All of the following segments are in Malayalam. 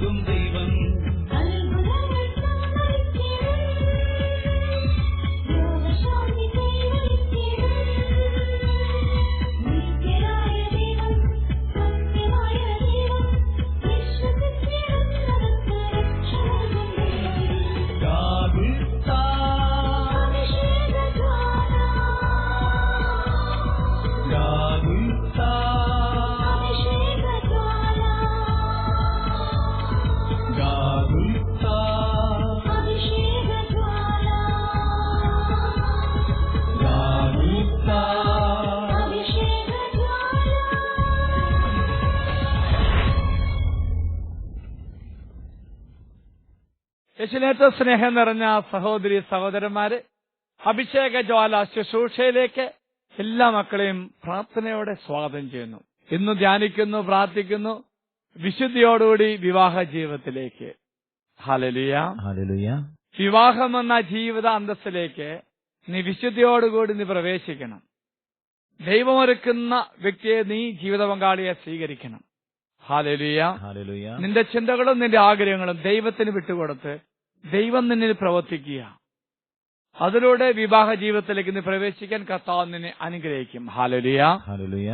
നൽകും ദൈവം യേശുനേറ്റ സ്നേഹം നിറഞ്ഞ സഹോദരി സഹോദരന്മാര് അഭിഷേക ജ്വാല ശുശ്രൂഷയിലേക്ക് എല്ലാ മക്കളെയും പ്രാർത്ഥനയോടെ സ്വാഗതം ചെയ്യുന്നു. ഇന്ന് ധ്യാനിക്കുന്നു പ്രാർത്ഥിക്കുന്നു വിശുദ്ധിയോടുകൂടി വിവാഹ ജീവിതത്തിലേക്ക്. ഹലലിയ വിവാഹം എന്ന ജീവിത അന്തസ്സിലേക്ക് നീ വിശുദ്ധിയോടുകൂടി നീ പ്രവേശിക്കണം. ദൈവമൊരുക്കുന്ന വ്യക്തിയെ നീ ജീവിത പങ്കാളിയെ സ്വീകരിക്കണം. ഹാലലുയ നിന്റെ ചിന്തകളും നിന്റെ ആഗ്രഹങ്ങളും ദൈവത്തിന് വിട്ടുകൊടുത്ത് ദൈവം നിന്നിൽ പ്രവർത്തിക്കുക. അതിലൂടെ വിവാഹ ജീവിതത്തിലേക്ക് ഇന്ന് പ്രവേശിക്കാൻ കർത്താവ് നിന്നെ അനുഗ്രഹിക്കും. ഹാലലിയ ഹാലലിയ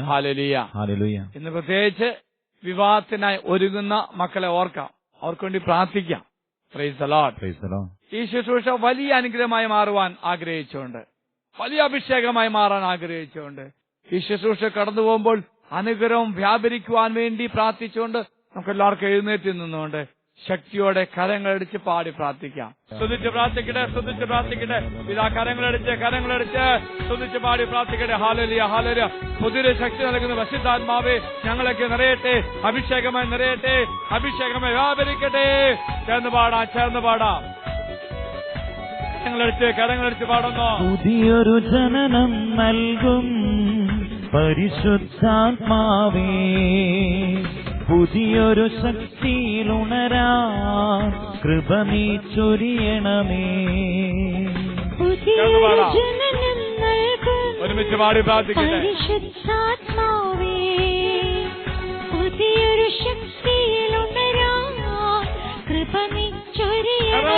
ഹാലലിയ ഇന്ന് പ്രത്യേകിച്ച് വിവാഹത്തിനായി ഒരുങ്ങുന്ന മക്കളെ ഓർക്കാം. അവർക്ക് വേണ്ടി പ്രാർത്ഥിക്കാം. ഈ ശുശ്രൂഷ വലിയ അനുഗ്രഹമായി മാറുവാൻ ആഗ്രഹിച്ചുകൊണ്ട് വലിയ അഭിഷേകമായി മാറാൻ ആഗ്രഹിച്ചുകൊണ്ട് ഈ ശുശ്രൂഷ കടന്നു പോകുമ്പോൾ അനുഗ്രഹം വ്യാപരിക്കുവാൻ വേണ്ടി പ്രാർത്ഥിച്ചുകൊണ്ട് നമുക്ക് എല്ലാവർക്കും എഴുന്നേറ്റ് നിന്നുകൊണ്ട് ശക്തിയോടെ കരങ്ങളടിച്ച് പാടി പ്രാർത്ഥിക്കാം. ശ്രദ്ധിച്ച് പ്രാർത്ഥിക്കട്ടെ ശ്രദ്ധിച്ച് പ്രാർത്ഥിക്കട്ടെ. ഇതാ കരങ്ങളടിച്ച് കരങ്ങളടിച്ച് ശ്രദ്ധിച്ച് പാടി പ്രാർത്ഥിക്കട്ടെ. ഹാലലിയ ഹാലലിയ. പുതിയൊരു ശക്തി നൽകുന്ന വശിതാത്മാവേ ഞങ്ങളൊക്കെ നിറയട്ടെ അഭിഷേകമായി നിറയട്ടെ അഭിഷേകമായി വ്യാപരിക്കട്ടെ. ചേർന്ന് പാടാം ചേർന്ന് പാടാം. കരങ്ങളടിച്ച് കരങ്ങളടിച്ച് പാടുന്നു. പുതിയൊരു ജനനം നൽകും പരിശുദ്ധാത്മാവേ. പുതിയൊരു ശക്തിയിലുണരാ കൃപ നീ ചൊരിയണമേ ഒരുമിച്ച് പാടി പ്രാർത്ഥിക്കട്ടെ. പുതിയൊരു ശക്തിയിലുണരാ കൃപ നീ ചൊരിയണമേ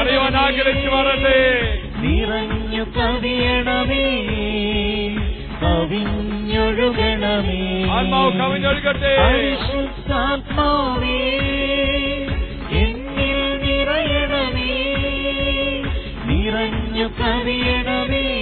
അറിയുവാൻ ആഗ്രഹിച്ചു വരട്ടെ നിറഞ്ഞു കവിയണമേ. കവിഞ്ഞൊഴുകണമേ. ആത്മാവ് കവിഞ്ഞൊഴുകട്ടെ. പരിശുദ്ധാത്മാവേ എന്നിൽ നിറയണമേ. നിറഞ്ഞു കവിയണമേ.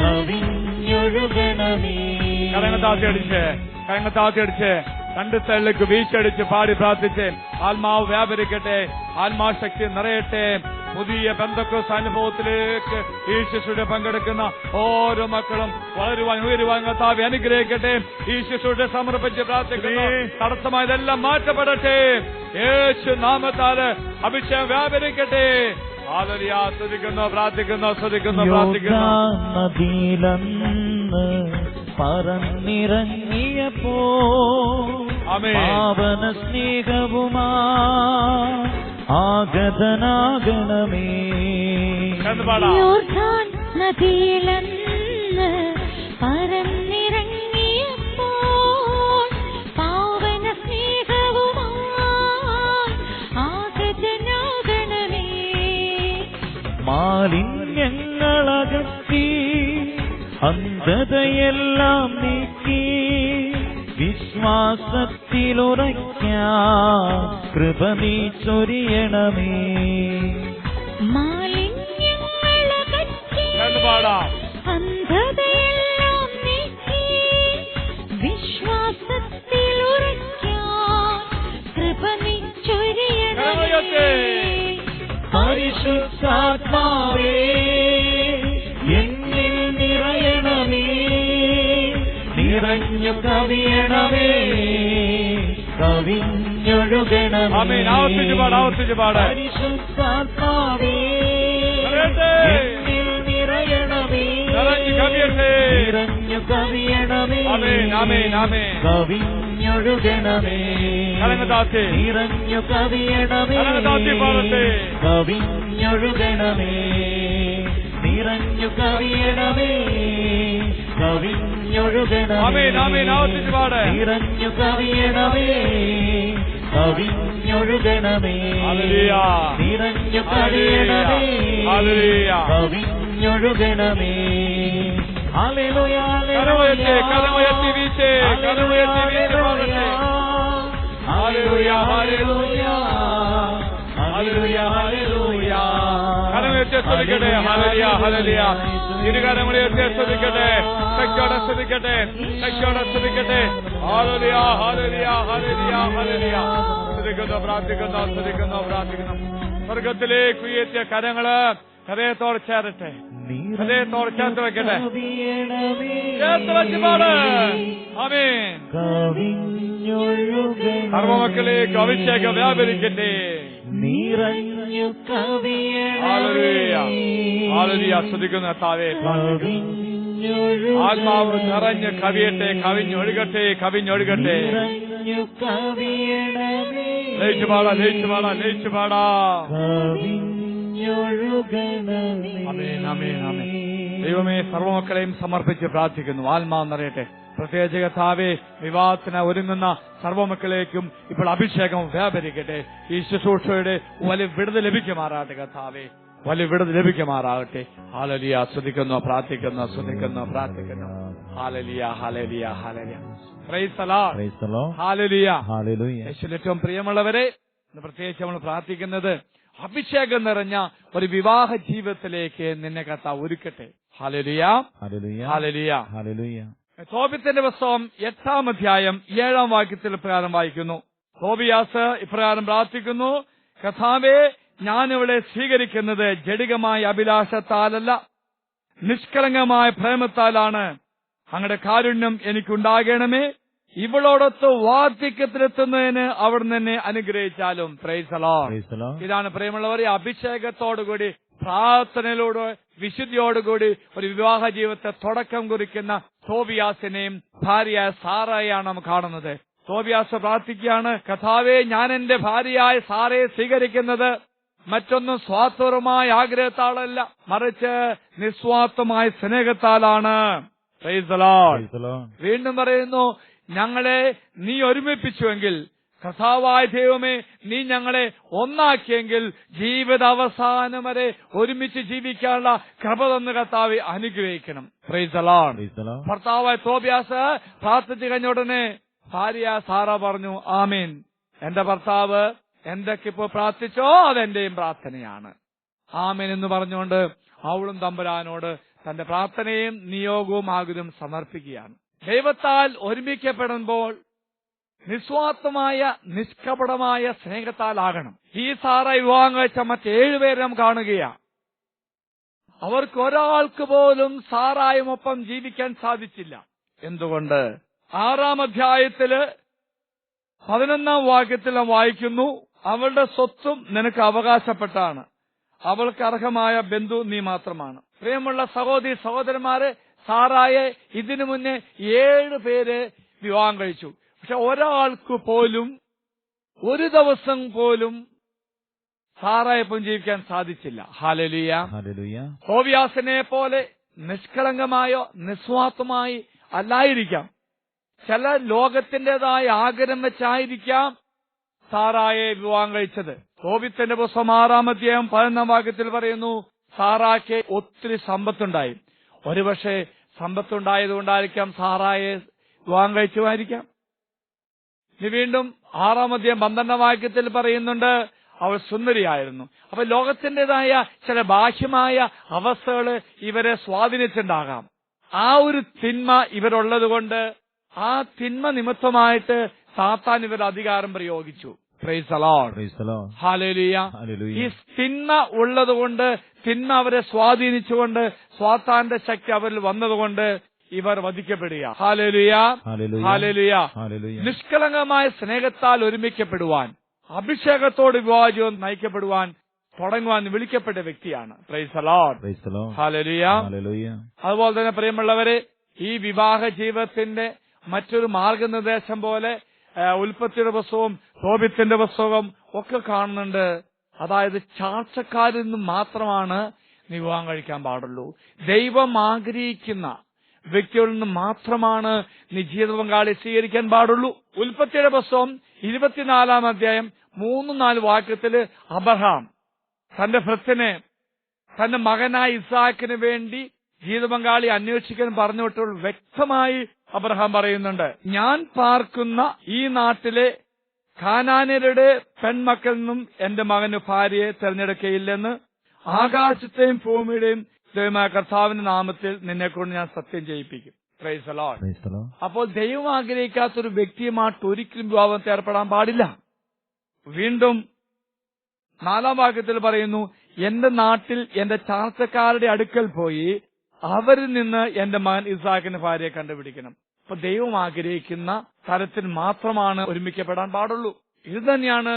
കവിഞ്ഞൊഴുകണമേ. കരങ്ങത്താത്തി അടിച്ച് കരങ്ങത്താത്തി അടിച്ച് രണ്ട് സൈഡിലേക്ക് വീശടിച്ച് പാടി പ്രാർത്ഥിച്ച് ആത്മാവ് വ്യാപരിക്കട്ടെ. ആത്മാശക്തി നിറയട്ടെ. പുതിയ ബന്ധക്കോസ് അനുഭവത്തിലേക്ക് ഈ ശിശുവിടെ പങ്കെടുക്കുന്ന ഓരോ മക്കളും വളരുവാൻ ഉയരുവാൻ കർത്താവ് അനുഗ്രഹിക്കട്ടെ. ഈ ശിശുവിടെ സമർപ്പിച്ച് പ്രാർത്ഥിക്കുന്നു തടസ്സമായതെല്ലാം മാറ്റപ്പെടട്ടെ. യേശു നാമത്താൽ അഭിഷേകം വ്യാപരിക്കട്ടെ. ആദരിയ ആസ്വദിക്കുന്നു പ്രാർത്ഥിക്കുന്നു ആസ്വദിക്കുന്നു പ്രാർത്ഥിക്കുന്നു. നദിയിലന്ന് പറന്നിറങ്ങിയപ്പോ. പാവന സ്നേഹവുമാ ആഗതനാകണമേ നദിയിലന്ന് പറന്നിറങ്ങിയപ്പോൾ പാവന സ്നേഹവുമായി ആഗതനാകണമേ മാലിന്യങ്ങളകത്തി അന്ധതയെല്ലാം നീക്കി വിശ്വാസത്തിലുറയ്ക്കാൻ കൃപ നീ ചൊരിയണമേ. എന്ന് പാടാം. നിറഞ്ഞു കവിയണമേ. കവിഞ്ഞൊഴുകണമേ. ആവർത്തിച്ചു പാട് ആവർത്തിച്ചു പാട്. പരിശുദ്ധാത്മാവേ നിറയണമേ. നിറഞ്ഞു കവിയണമേ. കവിഞ്ഞൊഴുകണമേ. നിറഞ്ഞു കവിയണമേ. കവിഞ്ഞൊഴുകണമേ. നിറഞ്ഞു കവിയണമേ. കവിഞ്ഞൊഴുകണമേ. നിറഞ്ഞു കവിയണമേ. കവിഞ്ഞൊഴുകണമേ. നിറഞ്ഞു കവിയണമേ. കവിഞ്ഞൊഴുകണമേ. കരമുയർത്തി, കരമുയർത്തി വീശ്, കരമുയർത്തി വീശ് പാടട്ടെ. Hallelujah, hallelujah. Hallelujah, hallelujah. കരമുയർത്തി hallelujah hallelujah. ഇരുകരമുയർത്തി സ്തുതിക്കട്ടെ ശക്തിയോടെ സ്തുതിക്കട്ടെ ശക്തിയോടെ സ്തുതിക്കട്ടെ ഹല്ലേലൂയ ഹല്ലേലൂയ ഹല്ലേലൂയ ഹല്ലേലൂയ. സ്തുതിക്കുന്നു പ്രാർത്ഥിക്കുന്നു ശ്രദ്ധിക്കുന്നു പ്രാർത്ഥിക്കുന്നു. സ്വർഗത്തിലേക്ക് ഉയർത്തിയ കരങ്ങൾ ഹൃദയത്തോട് ചേരട്ടെ. ഹൃദയത്തോട് ചേർത്ത് വെക്കട്ടെ. ചേർത്ത് വെച്ച് പാട്. ആമേൻ. കവിഞ്ഞൊഴുകണമേ സർവമക്കളിലേക്ക് അഭിഷേകം വ്യാപരിക്കട്ടെ. നിറഞ്ഞു സ്തുതിക്കുന്നു താവേ ആത്മാവ് നിറഞ്ഞ് കവിയട്ടെ കവിഞ്ഞൊഴുകട്ടെ കവിഞ്ഞൊഴുകട്ടെ. ലയിച്ചു പാടാ ലയിച്ചു പാടാ ലയിച്ചു പാടാ ദൈവമേ സർവമക്കളെയും സമർപ്പിച്ച് പ്രാർത്ഥിക്കുന്നു. ആത്മാവ് നിറയട്ടെ. പ്രത്യേക കർത്താവേ വിവാഹത്തിന് ഒരുങ്ങുന്ന സർവമക്കളേക്കും ഇപ്പോൾ അഭിഷേകം വ്യാപരിക്കട്ടെ. ഈ ശുശ്രൂഷയുടെ വലിയ വിടുത് ലഭിക്കുമാറാകട്ടെ കർത്താവേ. വലിയ വിടുത് ലഭിക്കുമാറാകട്ടെ. ഹാലലിയ. ശ്രദ്ധിക്കുന്നു പ്രാർത്ഥിക്കുന്നു ശ്രദ്ധിക്കുന്നു പ്രാർത്ഥിക്കുന്നു. ഹാലലിയ ഹാലലിയ ഹാലലിയ. ഏറ്റവും പ്രിയമുള്ളവരെ പ്രത്യേകിച്ച് നമ്മൾ പ്രാർത്ഥിക്കുന്നത് അഭിഷേകം നിറഞ്ഞ ഒരു വിവാഹ ജീവിതത്തിലേക്ക് നിന്നെ കത്ത ഒരുക്കട്ടെ. ഹാലലിയ. ഹാലലിയ. ഹാലലിയ. തോബിത്തിന്റെ പുസ്തകം എട്ടാം അധ്യായം ഏഴാം വാക്യത്തിൽ ഇപ്രകാരം വായിക്കുന്നു. തോബിയാസ് ഇപ്രകാരം പ്രാർത്ഥിക്കുന്നു കഥാവേ ഞാനിവിടെ സ്വീകരിക്കുന്നത് ജടികമായ അഭിലാഷത്താലല്ല നിഷ്കളങ്കമായ പ്രേമത്താലാണ്. അങ്ങയുടെ കാരുണ്യം എനിക്കുണ്ടാകണമേ. ഇവളോടൊത്ത് വാർദ്ധക്യത്തിലെത്തുന്നതിന് അവിടുന്ന് എന്നെ അനുഗ്രഹിച്ചാലും. പ്രൈസലോ. ഇതാണ് പ്രേമുള്ളവർ അഭിഷേകത്തോടുകൂടി പ്രാർത്ഥനയിലൂടെ വിശുദ്ധിയോടുകൂടി ഒരു വിവാഹ ജീവിതത്തെ തുടക്കം കുറിക്കുന്ന തോബിയാസിനെയും ഭാര്യയായ സാറയാണ് നാം കാണുന്നത്. തോബിയാസ് പ്രാർത്ഥിക്കുകയാണ് കഥാവെ ഞാൻ എന്റെ ഭാര്യയായ സാറയെ സ്വീകരിക്കുന്നത് മറ്റൊന്നും സ്വാർത്ഥപരമായ ആഗ്രഹത്താളല്ല മറിച്ച് നിസ്വാർത്ഥമായ സ്നേഹത്താലാണ്. വീണ്ടും പറയുന്നു ഞങ്ങളെ നീ ഒരുമിപ്പിച്ചുവെങ്കിൽ കഥാവായ ദൈവമേ നീ ഞങ്ങളെ ഒന്നാക്കിയെങ്കിൽ ജീവിത അവസാനം വരെ ഒരുമിച്ച് ജീവിക്കാനുള്ള കൃപ തന്ന് കർത്താവെ അനുഗ്രഹിക്കണം. ഭർത്താവായ തോബ്യാസ് പ്രാർത്ഥിച്ചു കഴിഞ്ഞ ഉടനെ ഭാര്യ സാറ പറഞ്ഞു ആമീൻ. എന്റെ ഭർത്താവ് എന്തൊക്കെ ഇപ്പോ പ്രാർത്ഥിച്ചോ അതെന്റെയും പ്രാർത്ഥനയാണ്. ആമീൻ എന്ന് പറഞ്ഞുകൊണ്ട് അവളും തമ്പുരാനോട് തന്റെ പ്രാർത്ഥനയും നിയോഗവും ആകുലും സമർപ്പിക്കുകയാണ്. ദൈവത്താൽ ഒരുമിക്കപ്പെടുമ്പോൾ നിസ്വാർത്ഥമായ നിഷ്കപടമായ സ്നേഹത്താലാകണം. ഈ സാറ വിവാഹം കഴിച്ച മറ്റേഴുപേരെ നാം കാണുകയാണ്. അവർക്ക് ഒരാൾക്ക് പോലും സാറായുമൊപ്പം ജീവിക്കാൻ സാധിച്ചില്ല. എന്തുകൊണ്ട്? ആറാം അധ്യായത്തിൽ പതിനൊന്നാം വാക്യത്തിൽ നാം വായിക്കുന്നു അവളുടെ സ്വത്തും നിനക്ക് അവകാശപ്പെട്ടാണ്. അവൾക്ക് അർഹമായ ബന്ധു നീ മാത്രമാണ്. പ്രിയമുള്ള സഹോദരി സഹോദരന്മാരെ സാറായെ ഇതിനു മുന്നേ ഏഴ് പേര് വിവാഹം കഴിച്ചു. പക്ഷെ ഒരാൾക്ക് പോലും ഒരു ദിവസം പോലും സാറായപ്പം ജീവിക്കാൻ സാധിച്ചില്ല. ഹാലലുയ. ഹാലലുയ. ഹോവ്യാസിനെ പോലെ നിഷ്കളങ്കമായോ നിസ്വാർത്ഥമായി അല്ലായിരിക്കാം. ചില ലോകത്തിന്റേതായ ആഗ്രഹം വെച്ചായിരിക്കാം സാറായെ വിവാഹം കഴിച്ചത്. കോവിത്തിന്റെ പുസ്തകം ആറാം അധ്യായം പതിനൊന്നാം വാക്യത്തിൽ പറയുന്നു സാറാക്ക് ഒത്തിരി സമ്പത്തുണ്ടായി. ഒരുപക്ഷെ സമ്പത്തുണ്ടായതുകൊണ്ടായിരിക്കാം സാറായെ വിവാഹം കഴിച്ചുമായിരിക്കാം. വീണ്ടും ആറാം അധ്യയം പന്ത്രണ്ടാം വാക്യത്തിൽ പറയുന്നുണ്ട് അവൾ സുന്ദരിയായിരുന്നു. അപ്പൊ ലോകത്തിന്റേതായ ചില ബാഹ്യമായ അവസ്ഥകൾ ഇവരെ സ്വാധീനിച്ചിട്ടുണ്ടാകാം. ആ ഒരു തിന്മ ഇവരുള്ളത് കൊണ്ട് ആ തിന്മ നിമിത്തമായിട്ട് സാത്താൻ ഇവർ അധികാരം പ്രയോഗിച്ചു. ഈ തിന്മ ഉള്ളതുകൊണ്ട് തിന്മ അവരെ സ്വാധീനിച്ചുകൊണ്ട് സ്വാത്താന്റെ ശക്തി അവരിൽ വന്നതുകൊണ്ട് ഇവർ വധിക്കപ്പെടുക. നിഷ്കളങ്കമായ സ്നേഹത്താൽ ഒരുമിക്കപ്പെടുവാൻ അഭിഷേകത്തോട് വിവാഹം നയിക്കപ്പെടുവാൻ തുടങ്ങുവാൻ വിളിക്കപ്പെട്ട വ്യക്തിയാണ്. അതുപോലെ തന്നെ പ്രിയമുള്ളവരെ ഈ വിവാഹ ജീവിതത്തിന്റെ മറ്റൊരു മാർഗനിർദ്ദേശം പോലെ ഉൽപ്പത്തിയുടെ പുസ്തകവും തോപിത്തിന്റെ പുസ്തകവും ഒക്കെ കാണുന്നുണ്ട്. അതായത് ചാർച്ചക്കാരിൽ നിന്ന് മാത്രമാണ് നീ വിവാഹം കഴിക്കാൻ പാടുള്ളൂ. ദൈവം ആഗ്രഹിക്കുന്ന വ്യക്തികളിൽ നിന്ന് മാത്രമാണ് നീ പങ്കാളി സ്വീകരിക്കാൻ പാടുള്ളൂ. ഉൽപ്പത്തിയുടെ പുസ്തകം ഇരുപത്തിനാലാം അധ്യായം മൂന്ന് നാല് വാക്യത്തിൽ അബ്രഹാം തന്റെ ഭൃത്തിനെ തന്റെ മകനായ ഇസാക്കിന് വേണ്ടി ജീവിത പങ്കാളി അന്വേഷിക്കാൻ പറഞ്ഞുവിട്ടുള്ള വ്യക്തമായി അബ്രഹാം പറയുന്നുണ്ട്. ഞാൻ പാർക്കുന്ന ഈ നാട്ടിലെ കാനാനരുടെ പെൺമക്കളിൽ നിന്നും എന്റെ മകന് ഭാര്യയെ തെരഞ്ഞെടുക്കയില്ലെന്ന് ആകാശത്തെയും ഭൂമിയുടെയും ദൈവമായ കർത്താവിന്റെ നാമത്തിൽ നിന്നെ കൊണ്ട് ഞാൻ സത്യം ചെയ്യിപ്പിക്കും. അപ്പോൾ ദൈവം ആഗ്രഹിക്കാത്ത ഒരു വ്യക്തിയുമായിട്ട് ഒരിക്കലും വിവാഹത്തിൽ ഏർപ്പെടാൻ പാടില്ല. വീണ്ടും നാലാം വാക്യത്തിൽ പറയുന്നു എന്റെ നാട്ടിൽ എന്റെ ചാർച്ചക്കാരുടെ അടുക്കൽ പോയി അവരിൽ നിന്ന് എന്റെ മകൻ ഇസാഖിന് ഭാര്യയെ കണ്ടുപിടിക്കണം. അപ്പൊ ദൈവം ആഗ്രഹിക്കുന്ന തരത്തിൽ മാത്രമാണ് ഒരുമിക്കപ്പെടാൻ പാടുള്ളൂ. ഇത് തന്നെയാണ്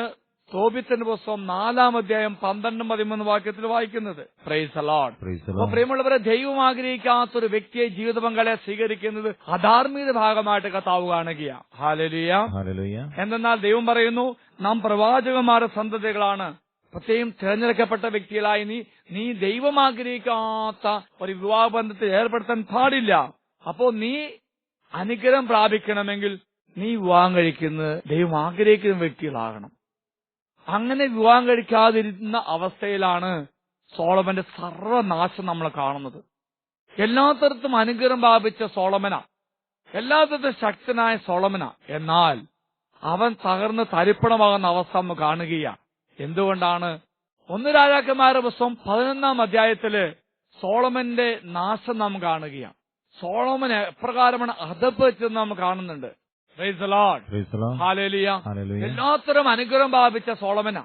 തോപിത്തിന്റെ പുസ്തകം നാലാം അധ്യായം പന്ത്രണ്ടും പതിമൂന്ന് വാക്യത്തിൽ വായിക്കുന്നത്. പ്രൈസ് അലോഡ് അപ്പൊ. പ്രിയമുള്ളവരെ ദൈവം ആഗ്രഹിക്കാത്ത ഒരു വ്യക്തിയെ ജീവിത പങ്കാളിയെ സ്വീകരിക്കുന്നത് അധാർമിക ഭാഗമായിട്ട് കത്താവ് ഹാലലിയ Hallelujah. എന്തെന്നാൽ ദൈവം പറയുന്നു നാം പ്രവാചകന്മാരുടെ സന്തതികളാണ്. പ്രത്യേകം തിരഞ്ഞെടുക്കപ്പെട്ട വ്യക്തികളായി നീ നീ ദൈവം ആഗ്രഹിക്കാത്ത ഒരു വിവാഹ ബന്ധത്തിൽ ഏർപ്പെടുത്താൻ പാടില്ല. അപ്പോ നീ അനുഗ്രഹം പ്രാപിക്കണമെങ്കിൽ നീ വിവാഹം കഴിക്കുന്നത് ദൈവം ആഗ്രഹിക്കുന്ന വ്യക്തികളാകണം. അങ്ങനെ വിവാഹം കഴിക്കാതിരുന്ന അവസ്ഥയിലാണ് സോളമന്റെ സർവനാശം നമ്മൾ കാണുന്നത്. എല്ലാ തരത്തും അനുഗ്രഹം പ്രാപിച്ച സോളമന. എല്ലാ തരത്തിലും ശക്തനായ സോളമന. എന്നാൽ അവൻ തകർന്ന് തരിപ്പണമാകുന്ന അവസ്ഥ നമ്മൾ കാണുകയാണ്. എന്തുകൊണ്ടാണ്? ഒന്ന് രാജാക്കന്മാരുടെ പുസ്തകം പതിനൊന്നാം അധ്യായത്തിൽ സോളമന്റെ നാശം നാം കാണുകയാണ്. സോളമൻ എപ്രകാരമാണ് അധപ്പറ്റെന്ന് നാം കാണുന്നുണ്ട്. എല്ലാത്തരം അനുഗ്രഹം പ്രാപിച്ച സോളമന.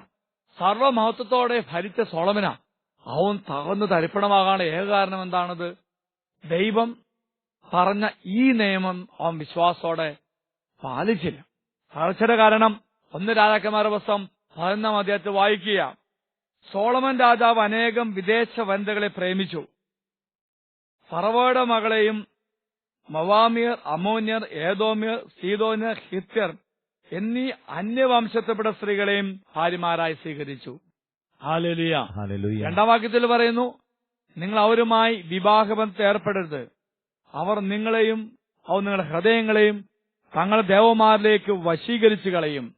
സർവമഹത്വത്തോടെ ഭരിച്ച സോളമന. അവൻ തകർന്ന് തരിപ്പണമാകാണ് ഏക കാരണം എന്താണത്? ദൈവം പറഞ്ഞ ഈ നിയമം അവൻ വിശ്വാസത്തോടെ പാലിച്ചില്ല. തകർച്ചയുടെ കാരണം ഒന്ന് രാജാക്കന്മാരുടെ പുസ്തകം പതിനൊന്നാം അധ്യായത്തിൽ വായിക്കുക. സോളമൻ രാജാവ് അനേകം വിദേശ വനിതകളെ പ്രേമിച്ചു. പറവയുടെ മകളെയും മവാമിയർ അമോന്യർ ഏതോമ്യർ സീതോന്യർ ഹിത്യർ എന്നീ അന്യവംശത്തെപ്പെട്ട സ്ത്രീകളെയും ഭാര്യമാരായി സ്വീകരിച്ചു. ഹാലലിയ. രണ്ടാം വാക്യത്തിൽ പറയുന്നു നിങ്ങൾ അവരുമായി വിവാഹബന്ധത്തിൽ ഏർപ്പെടരുത്. അവർ നിങ്ങളെയും അവർ നിങ്ങളുടെ ഹൃദയങ്ങളെയും തങ്ങളുടെ ദേവന്മാരിലേക്ക് വശീകരിച്ചു കളയും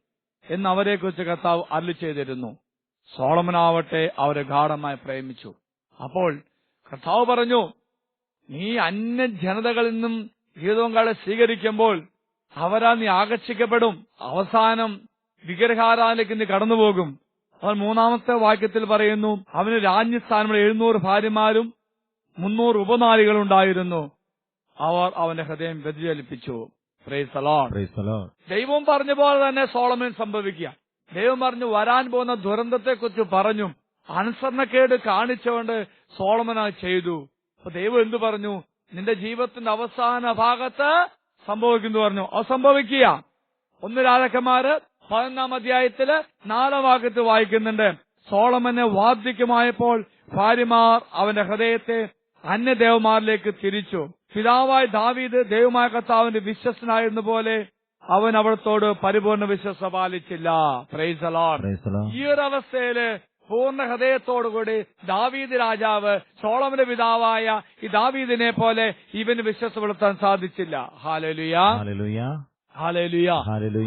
എന്ന് അവരെക്കുറിച്ച് കർത്താവ് അരുളി ചെയ്തിരുന്നു. സോളമനാവട്ടെ അവരെ ഗാഠമായി പ്രേമിച്ചു. അപ്പോൾ കർത്താവ് പറഞ്ഞു നീ അന്യ ജനതകളിൽ നിന്നും ഗീതോങ്കാളെ സ്വീകരിക്കുമ്പോൾ അവരാ നീ ആകർഷിക്കപ്പെടും. അവസാനം വിഗ്രഹാരാധനയ്ക്ക് നീ കടന്നുപോകും. അവൻ മൂന്നാമത്തെ വാക്യത്തിൽ പറയുന്നു അവന് രാജ്യസ്ഥാനമുള്ള എഴുന്നൂറ് ഭാര്യമാരും മുന്നൂറ് ഉപനാരികളുണ്ടായിരുന്നു. അവർ അവന്റെ ഹൃദയം വ്യതിചലിപ്പിച്ചു. ദൈവം പറഞ്ഞ പോലെ തന്നെ സോളമൻ സംഭവിക്കുക. ദൈവം പറഞ്ഞു വരാൻ പോകുന്ന ദുരന്തത്തെക്കുറിച്ച് പറഞ്ഞു. അനുസരണക്കേട് കാണിച്ചുകൊണ്ട് സോളമൻ അത് ചെയ്തു. അപ്പൊ ദൈവം എന്തു പറഞ്ഞു? നിന്റെ ജീവിതത്തിന്റെ അവസാന ഭാഗത്ത് സംഭവിക്കുന്നു പറഞ്ഞു. അത് സംഭവിക്കുക. ഒന്ന് രാജാക്കന്മാര് പതിനൊന്നാം അധ്യായത്തിൽ നാലാം ഭാഗത്ത് വായിക്കുന്നുണ്ട്. സോളമനെ വാർദ്ധക്യമായപ്പോൾ ഭാര്യമാർ അവന്റെ ഹൃദയത്തെ അന്യദേവന്മാരിലേക്ക് തിരിച്ചു. പിതാവായ ദാവീദ് ദൈവമായ കർത്താവിന്റെ വിശ്വസനായിരുന്ന പോലെ അവൻ അവിടത്തോട് പരിപൂർണ വിശ്വസ പാലിച്ചില്ല. ഈ ഒരു അവസ്ഥയിൽ പൂർണ ഹൃദയത്തോടുകൂടി ദാവീദ് രാജാവ് സോളമന്റെ പിതാവായ ഈ ദാവീദിനെ പോലെ ഇവന് വിശ്വസപ്പെടുത്താൻ സാധിച്ചില്ല. ഹാലലുയ.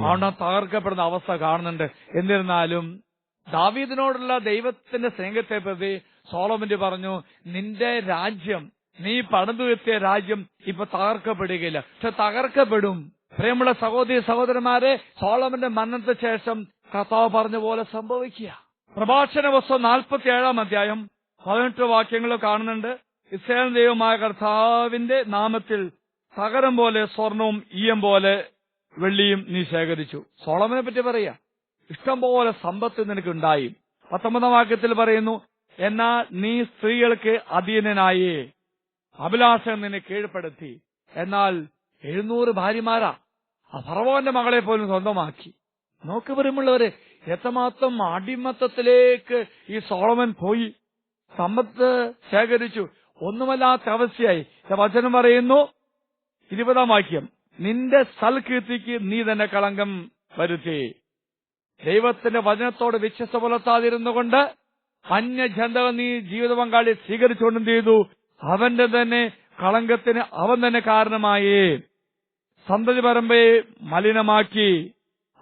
അവിടെ തകർക്കപ്പെടുന്ന അവസ്ഥ കാണുന്നുണ്ട്. എന്നിരുന്നാലും ദാവീദിനോടുള്ള ദൈവത്തിന്റെ സ്നേഹത്തെ പ്രതി സോളമിന്റെ പറഞ്ഞു നിന്റെ രാജ്യം നീ പണിതുയർത്തിയ രാജ്യം ഇപ്പൊ തകർക്കപ്പെടുകയില്ല. പക്ഷെ തകർക്കപ്പെടും. പ്രേമുള്ള സഹോദരി സഹോദരന്മാരെ സോളമന്റെ മരണത്തിന് ശേഷം കർത്താവ് പറഞ്ഞ പോലെ സംഭവിക്കുക. പ്രഭാഷണ പുസ്തകം നാൽപ്പത്തി ഏഴാം അധ്യായം പതിനെട്ട് വാക്യങ്ങൾ കാണുന്നുണ്ട്. ഇസ്രായേൽ ദൈവമായ കർത്താവിന്റെ നാമത്തിൽ തകരം പോലെ സ്വർണവും ഈയം പോലെ വെള്ളിയും നീ ശേഖരിച്ചു. സോളമനെ പറ്റി പറയാ. ഇഷ്ടം പോലെ സമ്പത്ത് നിനക്ക് ഉണ്ടായി. പത്തൊമ്പതാം വാക്യത്തിൽ പറയുന്നു എന്നാൽ നീ സ്ത്രീകൾക്ക് അധീനനായി. അഭിലാഷം നിന്നെ കീഴ്പ്പെടുത്തി. എന്നാൽ എഴുന്നൂറ് ഭാര്യമാരാ. ആ ഫറവോന്റെ മകളെ പോലും സ്വന്തമാക്കി. നോക്ക് വരുമുള്ളവര് എത്രമാത്രം അടിമത്തത്തിലേക്ക് ഈ സോളമൻ പോയി. സമ്പത്ത് ശേഖരിച്ചു. ഒന്നുമല്ലാത്ത അവസ്ഥയായി. വചനം പറയുന്നു. ഇരുപതാം വാക്യം. നിന്റെ സൽകീർത്തിക്ക് നീ തന്നെ കളങ്കം വരുത്തി. ദൈവത്തിന്റെ വചനത്തോട് വിശ്വസ പുലർത്താതിരുന്നുകൊണ്ട് അന്യജന്തകൾ നീ ജീവിത പങ്കാളി സ്വീകരിച്ചുകൊണ്ടും ചെയ്തു? അവന്റെ തന്നെ കളങ്കത്തിന് അവൻ തന്നെ കാരണമായി. സന്തതി പരമ്പയെ മലിനമാക്കി.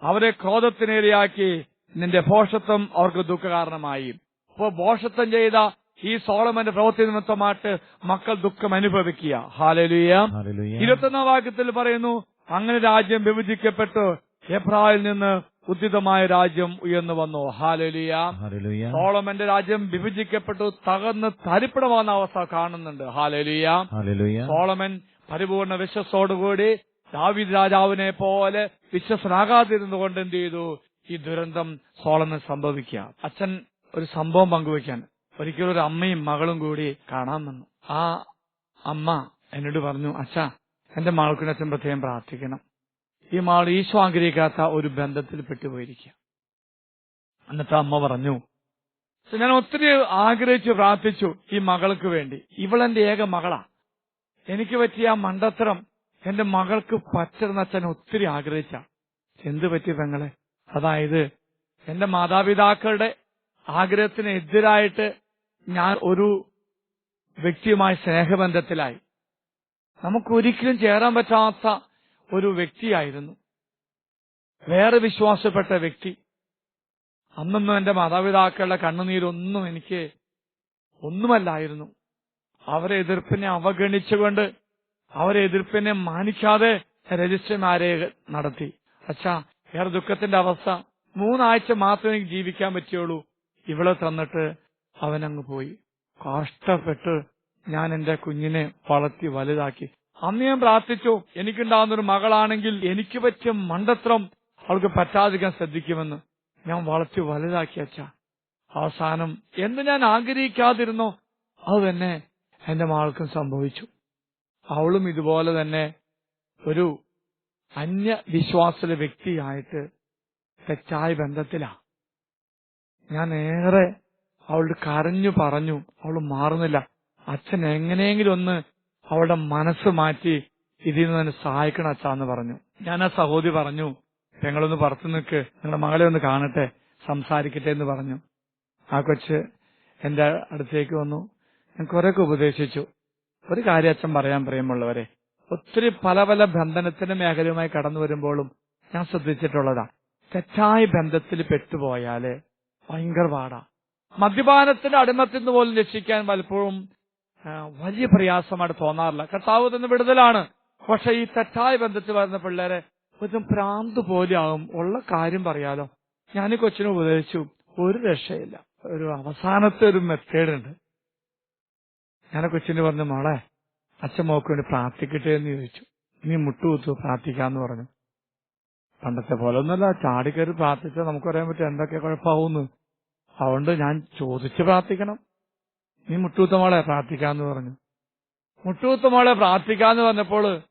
അവരെ ക്രോധത്തിനേറിയാക്കി. നിന്റെ ഭോഷത്വം അവർക്ക് ദുഃഖകാരണമായി. അപ്പോൾ ഭോഷത്വം ചെയ്ത ഈ സോളമന്റെ പ്രവൃത്തി നിമിത്തമായിട്ട് മക്കൾ ദുഃഖം അനുഭവിക്കുക. ഹാലലുയ. ഇരുപത്തൊന്നാം വാക്യത്തിൽ പറയുന്നു അങ്ങനെ രാജ്യം വിഭജിക്കപ്പെട്ടു. എബ്രാഹിൽ നിന്ന് ഉദ്ധിതമായ രാജ്യം ഉയർന്നു വന്നു. ഹാലലിയ. സോളമന്റെ രാജ്യം വിഭജിക്കപ്പെട്ടു. തകർന്ന് തരിപ്പിടമാകുന്ന അവസ്ഥ കാണുന്നുണ്ട്. ഹാലലിയ. സോളമൻ പരിപൂർണ വിശ്വസോടുകൂടി ദാവിദ് രാജാവിനെ പോലെ വിശ്വസനാകാതിരുന്നുകൊണ്ട് എന്ത് ചെയ്തു? ഈ ദുരന്തം സോളന് സംഭവിക്കുക. അച്ഛൻ ഒരു സംഭവം പങ്കുവയ്ക്കാൻ ഒരിക്കലും ഒരു അമ്മയും മകളും കൂടി കാണാൻ വന്നു. ആ അമ്മ എന്നോട് പറഞ്ഞു അച്ഛ എന്റെ മകൾക്കും അച്ഛൻ പ്രത്യേകം പ്രാർത്ഥിക്കണം. ഈ മകൾ ഈശോ ആഗ്രഹിക്കാത്ത ഒരു ബന്ധത്തിൽ പെട്ടുപോയിരിക്കുക. എന്നിട്ട് അമ്മ പറഞ്ഞു ഞാൻ ഒത്തിരി ആഗ്രഹിച്ചു പ്രാർത്ഥിച്ചു ഈ മകൾക്ക് വേണ്ടി. ഇവളെന്റെ ഏക മകളാ. എനിക്ക് പറ്റിയ ആ മണ്ടത്തരം എന്റെ മകൾക്ക് പറ്റരുന്ന അച്ഛൻ ഒത്തിരി ആഗ്രഹിച്ച. എന്ത് പറ്റി പെങ്ങളെ? അതായത് എന്റെ മാതാപിതാക്കളുടെ ആഗ്രഹത്തിന് എതിരായിട്ട് ഞാൻ ഒരു വ്യക്തിയുമായി സ്നേഹബന്ധത്തിലായി. നമുക്കൊരിക്കലും ചേരാൻ പറ്റാത്ത ഒരു വ്യക്തിയായിരുന്നു. വേറെ വിശ്വാസപ്പെട്ട വ്യക്തി. അന്നൊന്നും എന്റെ മാതാപിതാക്കളുടെ കണ്ണുനീരൊന്നും എനിക്ക് ഒന്നുമല്ലായിരുന്നു. അവരെ എതിർപ്പിനെ അവഗണിച്ചുകൊണ്ട് അവരെ എതിർപ്പിനെ മാനിക്കാതെ രജിസ്റ്റർ മാരേജ് നടത്തി. അച്ഛാ ഏറെ ദുഃഖത്തിന്റെ അവസ്ഥ. മൂന്നാഴ്ച മാത്രമേ ജീവിക്കാൻ പറ്റുള്ളൂ ഇവളെ തന്നിട്ട് അവനങ്ങ് പോയി. കഷ്ടപ്പെട്ട് ഞാൻ എന്റെ കുഞ്ഞിനെ വളർത്തി വലുതാക്കി. അന്ന് ഞാൻ പ്രാർത്ഥിച്ചു എനിക്കുണ്ടാകുന്ന ഒരു മകളാണെങ്കിൽ എനിക്ക് പറ്റിയ മണ്ടത്രം അവൾക്ക് പറ്റാതിരിക്കാൻ ശ്രദ്ധിക്കുമെന്ന്. ഞാൻ വളർത്തി വലുതാക്കി അച്ഛ. അവസാനം എന്ത് ഞാൻ ആഗ്രഹിക്കാതിരുന്നോ അത് തന്നെ എന്റെ മകൾക്കും സംഭവിച്ചു. അവളും ഇതുപോലെ തന്നെ ഒരു അന്യ വിശ്വാസ വ്യക്തിയായിട്ട് തെറ്റായ ബന്ധത്തിലാ. ഞാൻ ഏറെ അവളോട് കരഞ്ഞു പറഞ്ഞു അവൾ മാറുന്നില്ല. അച്ഛൻ എങ്ങനെയെങ്കിലും ഒന്ന് അവളുടെ മനസ്സ് മാറ്റി ഇതിൽ നിന്ന് തന്നെ സഹായിക്കണം അച്ഛാന്ന് പറഞ്ഞു. ഞാൻ ആ സഹോദരി പറഞ്ഞു ഞങ്ങളൊന്ന് പുറത്തു നിൽക്ക് നിങ്ങളുടെ മകളെ ഒന്ന് കാണട്ടെ സംസാരിക്കട്ടെ എന്ന് പറഞ്ഞു. ആ കൊച്ച് എന്റെ അടുത്തേക്ക് വന്നു. ഞാൻ കുറെയൊക്കെ ഉപദേശിച്ചു. ഒരു കാര്യം അച്ഛൻ പറയാൻ പ്രിയമുള്ളവരെ ഒത്തിരി പല പല ബന്ധനത്തിന്റെ മേഖലയുമായി കടന്നു വരുമ്പോഴും ഞാൻ ശ്രദ്ധിച്ചിട്ടുള്ളതാ തെറ്റായ ബന്ധത്തിൽ പെട്ടുപോയാൽ ഭയങ്കര പാടാ. മദ്യപാനത്തിന്റെ അടിമത്തിൽ നിന്ന് പോലും രക്ഷിക്കാൻ പലപ്പോഴും വലിയ പ്രയാസമായിട്ട് തോന്നാറില്ല. കർത്താവ് തന്നെ വിടുതലാണ്. പക്ഷെ ഈ തെറ്റായ ബന്ധത്തിൽ വരുന്ന പിള്ളേരെ ഒരു ഭ്രാന്ത് പോലെ ആകും ഉള്ള കാര്യം പറയാലോ? ഞാൻ കൊച്ചിനെ ഉപദേശിച്ചു. ഒരു രക്ഷയില്ല. ഒരു അവസാനത്തെ ഒരു മെത്തേഡ് ഉണ്ട് ഞാൻ കൊച്ചിന് പറഞ്ഞു മോളെ അച്ഛൻ മോക്ക് വേണ്ടി പ്രാർത്ഥിക്കട്ടെ എന്ന് ചോദിച്ചു. നീ മുട്ടുകുത്തു പ്രാർത്ഥിക്കാന്ന് പറഞ്ഞു. പണ്ടത്തെ പോലെ ഒന്നുമല്ല ചാടിക്കയറി പ്രാർത്ഥിച്ചാൽ നമുക്ക് പറയാൻ പറ്റും എന്തൊക്കെ കുഴപ്പമാവുന്നു അതുകൊണ്ട് ഞാൻ ചോദിച്ച് പ്രാർത്ഥിക്കണം. നീ മുട്ടൂത്ത മോളെ പ്രാർത്ഥിക്കാന്ന് പറഞ്ഞു. മുട്ടൂത്ത മോളെ പ്രാർത്ഥിക്കാന്ന് പറഞ്ഞപ്പോൾ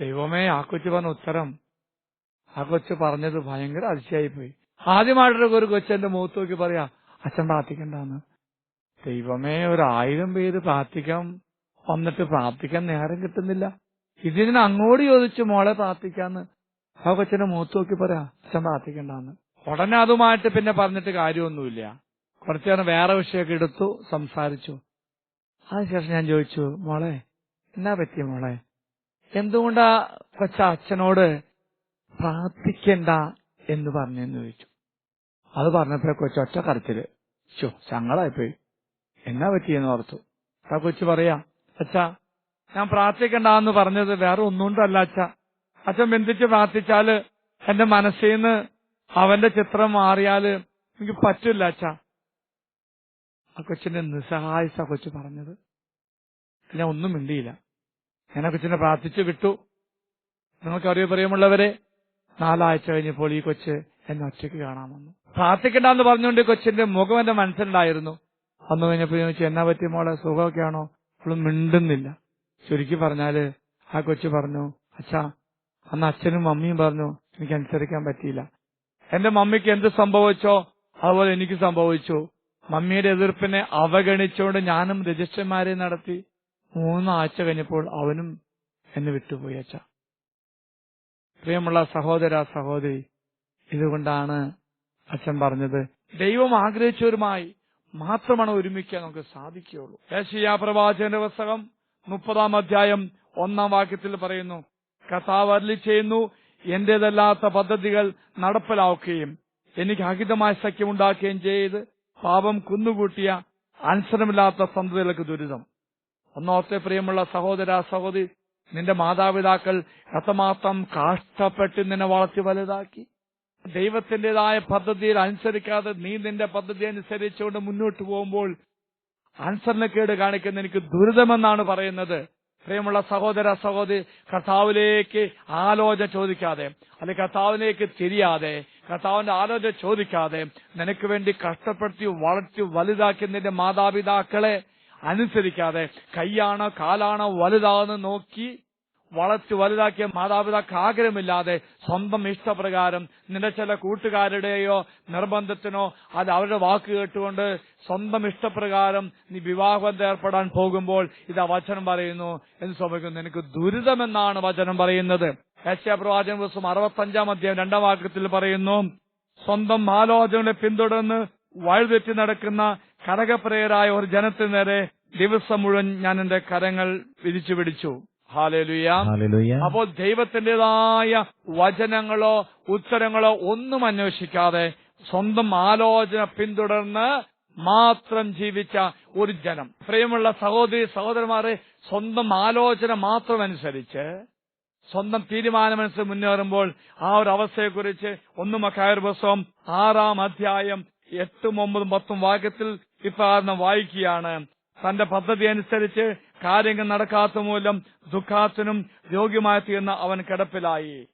ദൈവമേ ആ കൊച്ചു പറഞ്ഞ ഉത്തരം. ആ കൊച്ചു പറഞ്ഞത് ഭയങ്കര അതിശയായിപ്പോയി. ആദ്യമായിട്ടൊരു ഒരു കൊച്ചെന്റെ മുഖത്ത് നോക്കി പറയാ അച്ഛൻ പ്രാർത്ഥിക്കണ്ടെന്ന്. ദൈവമേ ഒരു ആയിരം പേര് പ്രാർത്ഥിക്കാൻ വന്നിട്ട് പ്രാർത്ഥിക്കാൻ നേരം കിട്ടുന്നില്ല. ഇതിന് അങ്ങോട്ട് ചോദിച്ചു മോളെ പ്രാർത്ഥിക്കാന്ന്. ആ കൊച്ചിനെ മൂത്ത് നോക്കി പറയാ അച്ഛൻ പ്രാർത്ഥിക്കണ്ടെന്ന്. ഉടനെ അതുമായിട്ട് പിന്നെ പറഞ്ഞിട്ട് കാര്യമൊന്നുമില്ല. കുറച്ചു നേരം വേറെ വിഷയമൊക്കെ എടുത്തു സംസാരിച്ചു. അതിനുശേഷം ഞാൻ ചോദിച്ചു മോളെ എന്നാ പറ്റിയ മോളെ? എന്തുകൊണ്ടാ കൊച്ച അച്ഛനോട് പ്രാർത്ഥിക്കണ്ട എന്ന് പറഞ്ഞെന്ന് ചോദിച്ചു. അത് പറഞ്ഞപ്പോ കൊച്ചു ഒറ്റ കരച്ചിൽ. ചോ ചങ്ങളായിപ്പോയി എന്നാ പറ്റിയെന്ന് ഓർത്തു. ആ കൊച്ചു പറയാ അച്ഛാ ഞാൻ പ്രാർത്ഥിക്കണ്ടെന്ന് പറഞ്ഞത് വേറെ ഒന്നുകൊണ്ടല്ല അച്ഛ. അച്ഛൻ ബന്ധിച്ച് പ്രാർത്ഥിച്ചാൽ എന്റെ മനസ്സിൽ നിന്ന് അവന്റെ ചിത്രം മാറിയാൽ എനിക്ക് പറ്റില്ല അച്ഛ. ആ കൊച്ചിന്റെ നിസ്സഹായിച്ച കൊച്ചു പറഞ്ഞത്. ഞാൻ ഒന്നും മിണ്ടിയില്ല. ഞാൻ ആ കൊച്ചിനെ പ്രാർത്ഥിച്ചു വിട്ടു. നിങ്ങൾക്കറിയോ പ്രിയമുള്ളവരെ? നാലാഴ്ച കഴിഞ്ഞപ്പോൾ ഈ കൊച്ച് എന്നെ ഒറ്റയ്ക്ക് കാണാൻ വന്നു. പ്രാർത്ഥിക്കണ്ടെന്ന് പറഞ്ഞുകൊണ്ട് കൊച്ചിന്റെ മുഖം എന്റെ മനസ്സിലുണ്ടായിരുന്നു. വന്നു കഴിഞ്ഞപ്പോ ചോദിച്ചു എന്നാ പറ്റി മോളെ? സുഖമൊക്കെയാണോ? അവൾ മിണ്ടുന്നില്ല. ചുരുക്കി പറഞ്ഞാൽ ആ കൊച്ചു പറഞ്ഞു അച്ഛാ അന്ന് അച്ഛനും മമ്മിയും പറഞ്ഞു എനിക്ക് അനുസരിക്കാൻ പറ്റിയില്ല. എന്റെ മമ്മിക്ക് എന്ത് സംഭവിച്ചോ അതുപോലെ എനിക്ക് സംഭവിച്ചു. മമ്മിയുടെ എതിർപ്പിനെ അവഗണിച്ചുകൊണ്ട് ഞാനും രജിസ്റ്റർമാരെ നടത്തി മൂന്നാഴ്ച കഴിഞ്ഞപ്പോൾ അവനും എന്നെ വിട്ടുപോയി അച്ഛ. പ്രിയമുള്ള സഹോദര സഹോദരി ഇതുകൊണ്ടാണ് അച്ഛൻ പറഞ്ഞത് ദൈവം ആഗ്രഹിച്ചവരുമായി മാത്രമാണ് ഒരുമിക്കാൻ നമുക്ക് സാധിക്കുകയുള്ളൂ. ഏഷ്യ പ്രവാചകന്റെ പുസ്തകം മുപ്പതാം അധ്യായം ഒന്നാം വാക്യത്തിൽ പറയുന്നു കർത്താവ് അരളി ചെയ്യുന്നു എന്റേതല്ലാത്ത പദ്ധതികൾ നടപ്പിലാക്കുകയും എനിക്ക് അഹിതമായ സഖ്യമുണ്ടാക്കുകയും ചെയ്ത് പാപം കുന്നുകൂട്ടിയ അനുസരമില്ലാത്ത സന്തതികൾക്ക് ദുരിതം. ഒന്നാമത്തെ പ്രിയമുള്ള സഹോദര സഹോദരി നിന്റെ മാതാപിതാക്കൾ എത്രമാത്രം കാഷ്ടപ്പെട്ട് നിന്നെ വളർത്തി വലുതാക്കി. ദൈവത്തിന്റേതായ പദ്ധതിയിൽ അനുസരിക്കാതെ നീ നിന്റെ പദ്ധതി അനുസരിച്ചുകൊണ്ട് മുന്നോട്ട് പോകുമ്പോൾ അനുസരണക്കേട് കാണിക്കുന്ന എനിക്ക് ദുരിതമെന്നാണ് പറയുന്നത്. പ്രിയമുള്ള സഹോദര സഹോദരി കർത്താവിലേക്ക് ആലോചന ചോദിക്കാതെ അല്ലെ കർത്താവിലേക്ക് തിരിയാതെ കർത്താവിന്റെ ആലോചന ചോദിക്കാതെ നിനക്ക് വേണ്ടി കഷ്ടപ്പെടുത്തി വളർത്തി വലുതാക്കി നിന്റെ മാതാപിതാക്കളെ അനുസരിക്കാതെ കൈയാണോ കാലാണോ വലുതാണെന്ന് നോക്കി വളർത്തി വലുതാക്കിയ മാതാപിതാക്കൾ ആഗ്രഹമില്ലാതെ സ്വന്തം ഇഷ്ടപ്രകാരം നിന്റെ ചില കൂട്ടുകാരുടെയോ നിർബന്ധത്തിനോ അത് അവരുടെ വാക്ക് കേട്ടുകൊണ്ട് സ്വന്തം ഇഷ്ടപ്രകാരം നീ വിവാഹബന്ധം ഏർപ്പെടാൻ പോകുമ്പോൾ ഇതാ വചനം പറയുന്നു എന്ന് സംഭവിക്കുന്നു എനിക്ക് ദുരിതമെന്നാണ് വചനം പറയുന്നത്. യശ്യാപ്രവാചന ദിവസം അറുപത്തഞ്ചാം അധ്യായം രണ്ടാം വാക്യത്തിൽ പറയുന്നു സ്വന്തം ആലോചനകളെ പിന്തുടർന്ന് വഴുതെറ്റി നടക്കുന്ന കനകപ്രയരായ ഒരു ജനത്തിനു നേരെ ദിവസം മുഴുവൻ ഞാൻ എന്റെ കരങ്ങൾ വിരിച്ചു പിടിച്ചു അപ്പോൾ ദൈവത്തിന്റേതായ വചനങ്ങളോ ഉത്തരങ്ങളോ ഒന്നും അന്വേഷിക്കാതെ സ്വന്തം ആലോചന പിന്തുടർന്ന് മാത്രം ജീവിച്ച ഒരു ജനം. പ്രിയമുള്ള സഹോദരി സഹോദരന്മാരെ സ്വന്തം ആലോചന മാത്രം അനുസരിച്ച് സ്വന്തം തീരുമാനമനുസരിച്ച് മുന്നേറുമ്പോൾ ആ ഒരു അവസ്ഥയെക്കുറിച്ച് ഒന്നും അക്കായർ പുസ്തകം ആറാം അധ്യായം എട്ടും ഒമ്പതും പത്തും വാക്യത്തിൽ ഇപ്രകാരം വായിക്കുകയാണ്. തന്റെ പദ്ധതി അനുസരിച്ച് കാര്യങ്ങൾ നടക്കാത്ത മൂലം ദുഃഖാത്തിനും രോഗ്യമായി തീർന്ന അവൻ കിടപ്പിലായി.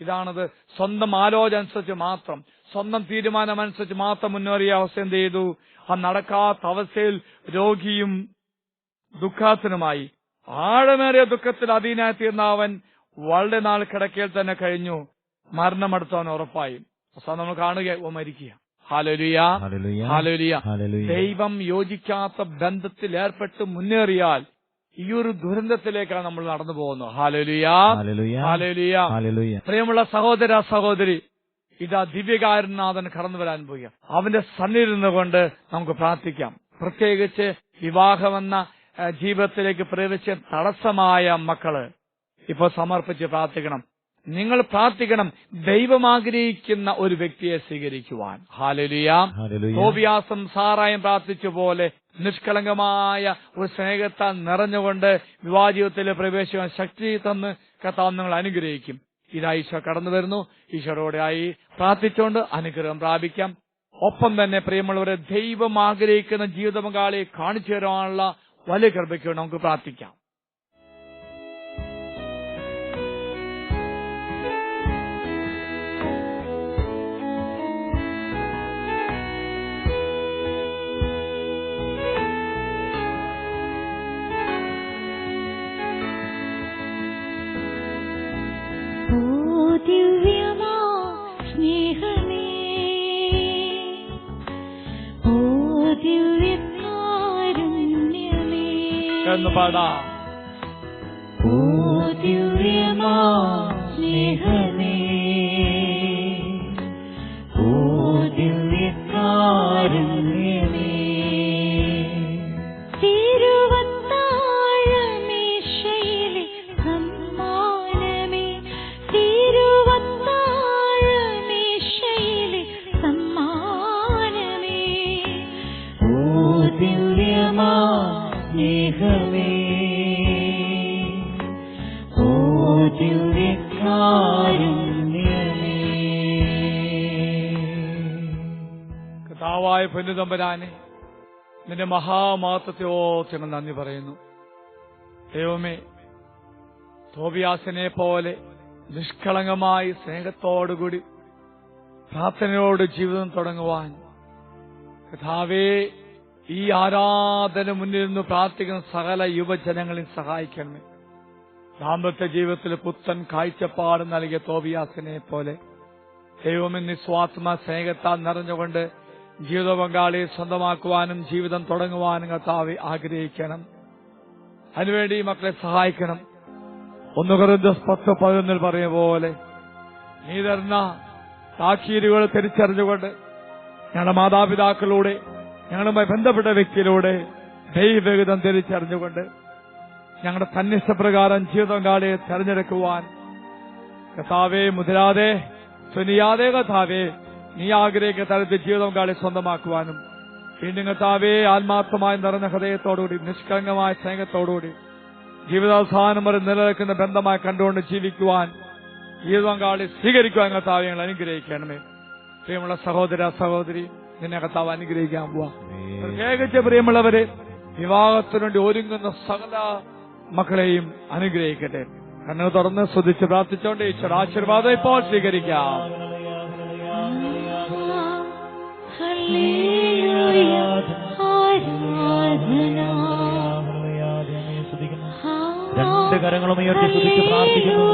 ഇതാണത് സ്വന്തം ആലോചന അനുസരിച്ച് മാത്രം സ്വന്തം തീരുമാനം അനുസരിച്ച് മാത്രം മുന്നേറിയ അവസ്ഥ എന്ത് ചെയ്തു? ആ നടക്കാത്ത അവസ്ഥയിൽ രോഗിയും ദുഃഖാത്തിനുമായി ആഴമേറിയ ദുഃഖത്തിൽ അധീനായി തീർന്ന അവൻ വളരെ നാൾ കിടക്കയിൽ തന്നെ കഴിഞ്ഞു. മരണമടുത്തവൻ ഉറപ്പായി. അവസാനം നമ്മൾ കാണുക മരിക്കുക. ഹാലലുയ ഹാലലുയ ദൈവം യോജിക്കാത്ത ബന്ധത്തിൽ ഏർപ്പെട്ട് മുന്നേറിയാൽ ഈ ഒരു ദുരന്തത്തിലേക്കാണ് നമ്മൾ നടന്നു പോകുന്നത്. ഹാലലുയ പ്രിയമുള്ള സഹോദര സഹോദരി ഇതാ ദിവ്യകാരനാഥൻ കടന്നു വരാൻ പോയി അവന്റെ സന്നിരുന്ന് കൊണ്ട് നമുക്ക് പ്രാർത്ഥിക്കാം. പ്രത്യേകിച്ച് വിവാഹമെന്ന ജീവിതത്തിലേക്ക് പ്രവേശിച്ച തടസ്സമായ മക്കൾ ഇപ്പോൾ സമർപ്പിച്ച് പ്രാർത്ഥിക്കണം. നിങ്ങൾ പ്രാർത്ഥിക്കണം ദൈവം ആഗ്രഹിക്കുന്ന ഒരു വ്യക്തിയെ സ്വീകരിക്കുവാൻ. ഹാലലിയാം ഗോപിയാസം സാറായും പ്രാർത്ഥിച്ച പോലെ നിഷ്കളങ്കമായ ഒരു സ്നേഹത്താൽ നിറഞ്ഞുകൊണ്ട് വിവാഹജീവിതത്തിൽ പ്രവേശിക്കാൻ ശക്തി തന്ന് കർത്താവ് നിങ്ങൾ അനുഗ്രഹിക്കും. ഇതാ ഈശോ കടന്നു വരുന്നു. ഈശോയോടെയായി പ്രാർത്ഥിച്ചുകൊണ്ട് അനുഗ്രഹം പ്രാപിക്കാം. ഒപ്പം തന്നെ പ്രിയമുള്ളവരെ ദൈവം ആഗ്രഹിക്കുന്ന ജീവിത കാണിച്ചു തരാനുള്ള വലിയ കൃപയ്ക്ക് നമുക്ക് പ്രാർത്ഥിക്കാം. എന്ന് പാടാം കഥാവായ പൊന്നുതമ്പരാനെ നിന്റെ മഹാമാത്രത്തെ ഓർത്തിന് നന്ദി പറയുന്നു. ദൈവമേ തോബിയാസിനെ പോലെ നിഷ്കളങ്കമായി സ്നേഹത്തോടുകൂടി പ്രാർത്ഥനയോട് ജീവിതം തുടങ്ങുവാൻ കഥാവേ ഈ ആരാധന മുന്നിൽ നിന്ന് പ്രാർത്ഥിക്കുന്ന സകല യുവജനങ്ങളെയും സഹായിക്കണമേ. ദാമ്പത്യ ജീവിതത്തിൽ പുത്തൻ കാഴ്ചപ്പാട് നൽകിയ തോബിയാസിനെ പോലെ ദൈവം നിസ്വാത്മ സ്നേഹത്താൽ നിറഞ്ഞുകൊണ്ട് ജീവിത പങ്കാളിയെ സ്വന്തമാക്കുവാനും ജീവിതം തുടങ്ങുവാനും കർത്താവ് ആഗ്രഹിക്കണം. അതിനുവേണ്ടി മക്കളെ സഹായിക്കണം. ഒന്ന് കുറഞ്ഞ പത്ത് പതിനൊന്നിൽ പറയ പോലെ നീ തരുന്ന താക്കീരുകൾ തിരിച്ചറിഞ്ഞുകൊണ്ട് ഞങ്ങളുടെ മാതാപിതാക്കളോടെ ഞങ്ങളുമായി ബന്ധപ്പെട്ട വ്യക്തിയിലൂടെ ദൈവഗതം തിരിച്ചറിഞ്ഞുകൊണ്ട് ഞങ്ങളുടെ സന്നിഷ്ടപ്രകാരം ജീവിതങ്കാളിയെ തെരഞ്ഞെടുക്കുവാൻ കഥാവേ മുതിരാതെ സുനിയാതെ കഥാവേ നീ ആഗ്രഹിക്കുന്ന തരത്തിൽ ജീവിതങ്കാളി സ്വന്തമാക്കുവാനും വീണ്ടും കഥാവേ ആത്മാർത്ഥമായി നിറഞ്ഞ ഹൃദയത്തോടുകൂടി നിഷ്കളങ്കമായ സ്നേഹത്തോടുകൂടി ജീവിതാവസാനം വരെ നിലനിൽക്കുന്ന ബന്ധമായി കണ്ടുകൊണ്ട് ജീവിക്കുവാൻ ജീവിതങ്കാളി സ്വീകരിക്കുവാൻ കഥാവെ ഞങ്ങൾ അനുഗ്രഹിക്കണമേ. പ്രിയമുള്ള സഹോദര സഹോദരി നിന്നെ കർത്താവ് അനുഗ്രഹിക്കാൻ പോവാ പ്രത്യേകിച്ച് പ്രിയമുള്ളവരെ വിവാഹത്തിനു വേണ്ടി ഒരുങ്ങുന്ന സകല മക്കളെയും അനുഗ്രഹിക്കട്ടെ കണ്ണു തുറന്ന് ശ്രദ്ധിച്ച് പ്രാർത്ഥിച്ചോണ്ട് ഈശ്വര ആശീർവാദം ഇപ്പോൾ സ്വീകരിക്കാം രണ്ട് കരങ്ങളും ഉയർത്തി സ്തുതിച്ച് പ്രാർത്ഥിക്കുന്നു